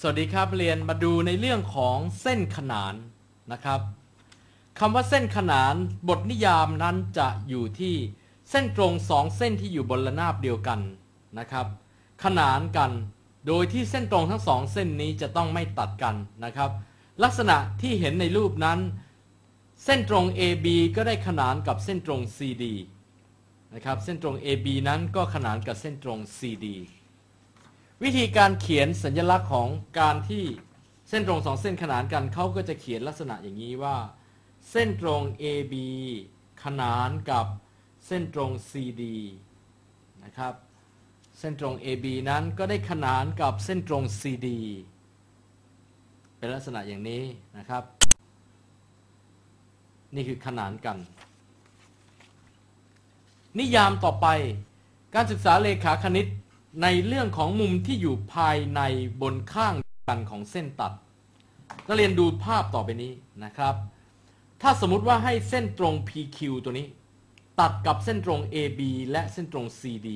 สวัสดีครับเรียนมาดูในเรื่องของเส้นขนานนะครับคำว่าเส้นขนานบทนิยามนั้นจะอยู่ที่เส้นตรงสองเส้นที่อยู่บนระนาบเดียวกันนะครับ ขนานกัน โดยที่เส้นตรงทั้งสองเส้นนี้จะต้องไม่ตัดกันนะครับ ลักษณะที่เห็นในรูปนั้น เส้นตรง AB ก็ได้ขนานกับเส้นตรง CD นะครับเส้นตรง AB นั้นก็ขนานกับเส้นตรง CD วิธีการเขียนสัญลักษณ์ของการที่เส้นตรงสองเส้นขนานกันเขาก็จะเขียนลักษณะอย่างนี้ว่า เส้นตรง AB ขนานกับเส้นตรง CD นะครับ เส้นตรง AB นั้นก็ได้ขนานกับเส้นตรง CD เป็นลักษณะอย่างนี้นะครับ นี่คือขนานกัน นิยามต่อไปการศึกษาเลขาคณิต ในเรื่องของมุมที่อยู่ภายในบนข้างกันของเส้นตัดนักเรียนดูภาพต่อไปนี้นะครับ ถ้าสมมติว่าให้เส้นตรง PQ ตัวนี้ ตัดกับเส้นตรง AB และเส้นตรง CD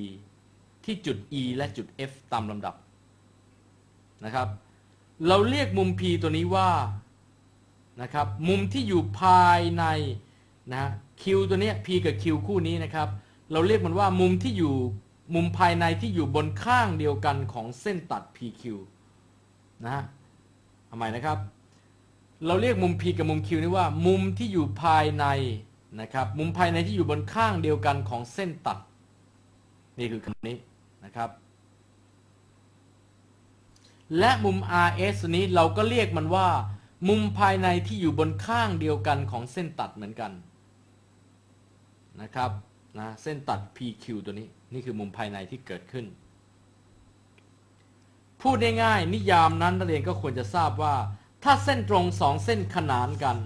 ที่จุด E และจุด F ตามลำดับนะครับ เราเรียกมุม P ตัวนี้ว่านะครับ มุมที่อยู่ภายในนะ Q ตัวนี้ P กับ Q คู่นี้นะครับ เราเรียกมันว่ามุมที่อยู่ มุมภายในที่อยู่บนข้างเดียวกันของเส้นตัด PQ นะฮะทำไมนะครับ เราเรียกมุม P กับมุม Q นี้ว่า มุมที่อยู่ภายในนะครับ มุมภายในที่อยู่บนข้างเดียวกันของเส้นตัด นี่คือคำนี้นะครับ และมุม RS นี้เราก็เรียกมันว่า มุมภายในที่อยู่บนข้างเดียวกันของเส้นตัดเหมือนกันนะครับ นะเส้นตัด PQ ตัวนี้นี่คือมุมภายในที่เกิดขึ้น พูดง่ายๆนิยามนั้นนักเรียนก็ควรจะทราบว่า ถ้าเส้นตรงสองเส้นขนานกัน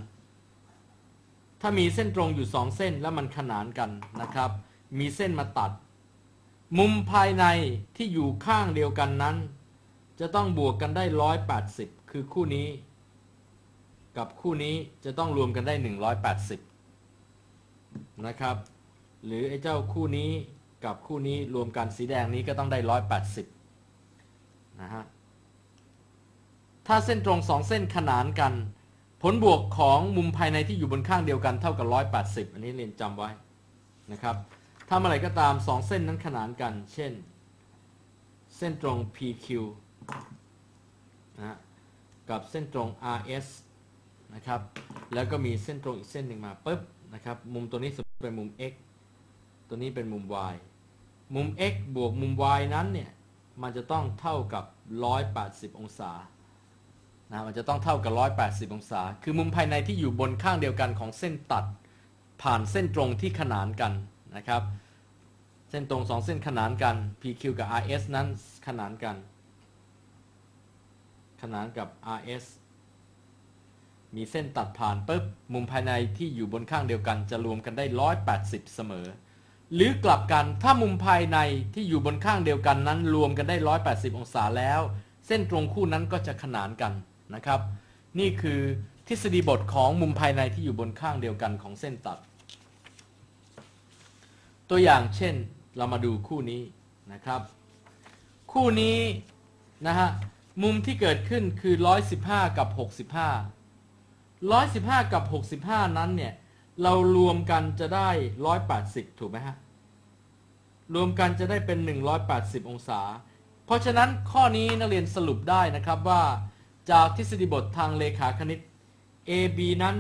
ถ้ามีเส้นตรงอยู่สองเส้นแล้วมันขนานกันนะครับ มีเส้นมาตัด มุมภายในที่อยู่ข้างเดียวกันนั้น จะต้องบวกกันได้ 180 คือคู่นี้ กับคู่นี้จะต้องรวมกันได้ 180 นะครับ หรือไอ้เจ้าคู่นี้กับคู่นี้รวมกันสีแดงนี้ก็ต้องได้ 180 นะฮะ ถ้าเส้นตรงสองเส้นขนานกัน ผลบวกของมุมภายในที่อยู่บนข้างเดียวกันเท่ากับ 180 อันนี้เรียนจำไว้นะครับถ้าเมื่อไหร่ก็ตามสองเส้นนั้นขนานกัน เช่น เส้นตรง PQ นะกับเส้นตรง RS นะครับ แล้วก็มีเส้นตรงอีกเส้นหนึ่งมาปุ๊บนะครับ มุมตัวนี้สมมติเป็นมุม x ตัวนี้เป็นมุม y มุม x บวกมุม y นั้นเนี่ย มันจะต้องเท่ากับ 180 องศา นะ มันจะต้องเท่ากับ 180 องศา คือมุมภายในที่อยู่บนข้างเดียวกันของเส้นตัด ผ่านเส้นตรงที่ขนานกันนะครับ เส้นตรงสองเส้นขนานกัน PQ กับ RS นั้นขนานกัน ขนานกับ RS มีเส้นตัดผ่านปุ๊บ มุมภายในที่อยู่บนข้างเดียวกัน จะรวมกันได้ 180 เสมอ หรือกลับกันถ้ามุมภายในที่อยู่บนข้างเดียวกันนั้น รวมกันได้ 180 องศาแล้ว เส้นตรงคู่นั้นก็จะขนานกันนะครับ นี่คือทฤษฎีบทของมุมภายในที่อยู่บนข้างเดียวกันของเส้นตัด ตัวอย่างเช่นเรามาดูคู่นี้นะครับ คู่นี้นะฮะมุมที่เกิดขึ้นคือ 115 กับ 65 115 กับ 65 นั้นเนี่ย เรารวมกันจะได้ 180 ถูกไหมฮะ รวมกันจะได้เป็น 180 องศา เพราะฉะนั้นข้อนี้นักเรียนสรุปได้นะครับว่า จากทฤษฎีบททางเลขาคณิต AB นั้น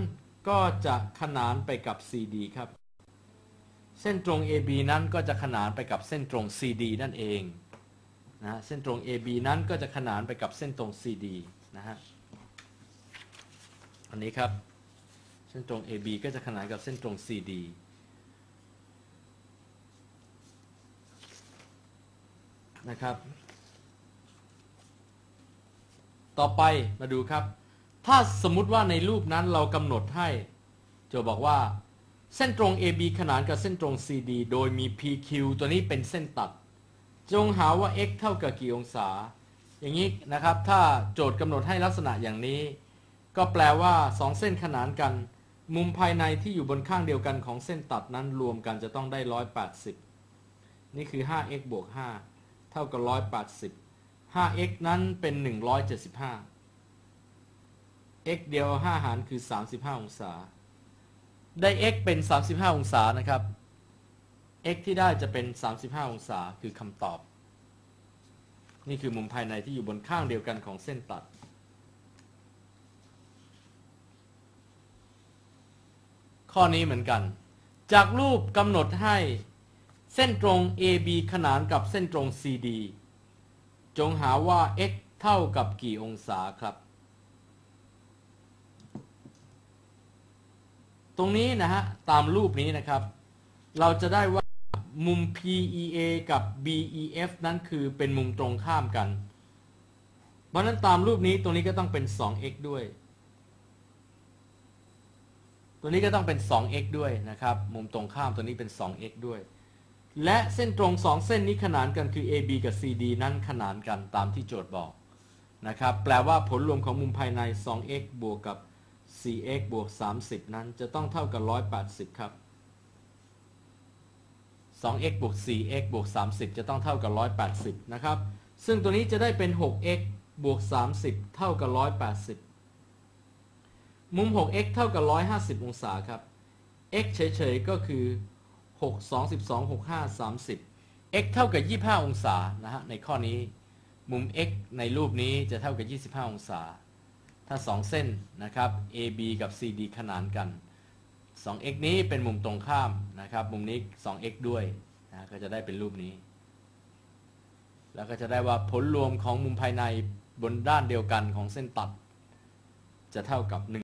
ก็จะขนานไปกับ CD ครับ เส้นตรง AB นั้นก็จะขนานไปกับเส้นตรง CD นั่นเองนะเส้นตรง AB นั้นก็จะขนานไปกับเส้นตรง CD นะฮะอันนี้ครับ เส้นตรง AB ก็จะขนานกับเส้นตรง CD นะครับ ต่อไปมาดูครับ ถ้าสมมุติว่าในรูปนั้นเรากำหนดให้โจบอกว่า เส้นตรง AB ขนานกับเส้นตรง CD โดยมี PQ ตัวนี้เป็นเส้นตัด จงหาว่า x เท่ากับกี่องศา อย่างนี้นะครับ ถ้าโจทย์กำหนดให้ลักษณะอย่างนี้ ก็แปลว่าสองเส้นขนานกันมุมภายในที่อยู่บนข้างเดียวกันของเส้นตัดนั้นรวมกันจะต้องได้ 180 นี่คือ 5x บวก 5 เท่ากับ 180 5x นั้นเป็น 175 x เดียว 5 หารคือ 35 องศา ได้ x เป็น 35 องศานะครับ x ที่ได้จะเป็น 35 องศาคือคำตอบ นี่คือมุมภายในที่อยู่บนข้างเดียวกันของเส้นตัดข้อนี้เหมือนกัน จากรูปกำหนดให้ เส้นตรง AB ขนานกับเส้นตรง CD จงหาว่า x เท่ากับกี่องศาครับ ตรงนี้นะฮะ ตามรูปนี้นะครับ เราจะได้ว่ามุม PEA กับ BEF นั้นคือเป็นมุมตรงข้ามกัน เพราะนั้นตามรูปนี้ตรงนี้ก็ต้องเป็น 2x ด้วย ตัวนี้ก็ต้องเป็น 2x ด้วยนะครับ มุมตรงข้ามตัวนี้เป็น 2x ด้วย และเส้นตรง 2 เส้นนี้ขนานกันคือ AB กับ CD นั้นขนานกันตามที่โจทย์บอกนะครับ แปลว่าผลรวมของมุมภายใน 2x บวกกับ 4x บวก 30 นั้นจะต้องเท่ากับ 180 ครับ 2x บวก 4x บวก 30 จะต้องเท่ากับ 180 นะครับ ซึ่งตัวนี้จะได้เป็น 6x บวก 30 เท่ากับ 180 มุม 6x เท่ากับ 150 องศาครับ x เฉยๆ ก็คือ 6 2 12 6 5 30 x เท่ากับ 25 องศานะฮะในข้อนี้ มุม x ในรูปนี้จะเท่ากับ 25 องศา ถ้า 2 เส้นนะครับ AB กับ CD ขนานกัน 2x นี้เป็นมุมตรงข้ามนะครับ มุมนี้ 2x ด้วยนะก็จะได้เป็นรูปนี้ แล้วก็จะได้ว่าผลรวมของมุมภายในบนด้านเดียวกันของเส้นตัด จะเท่ากับ 1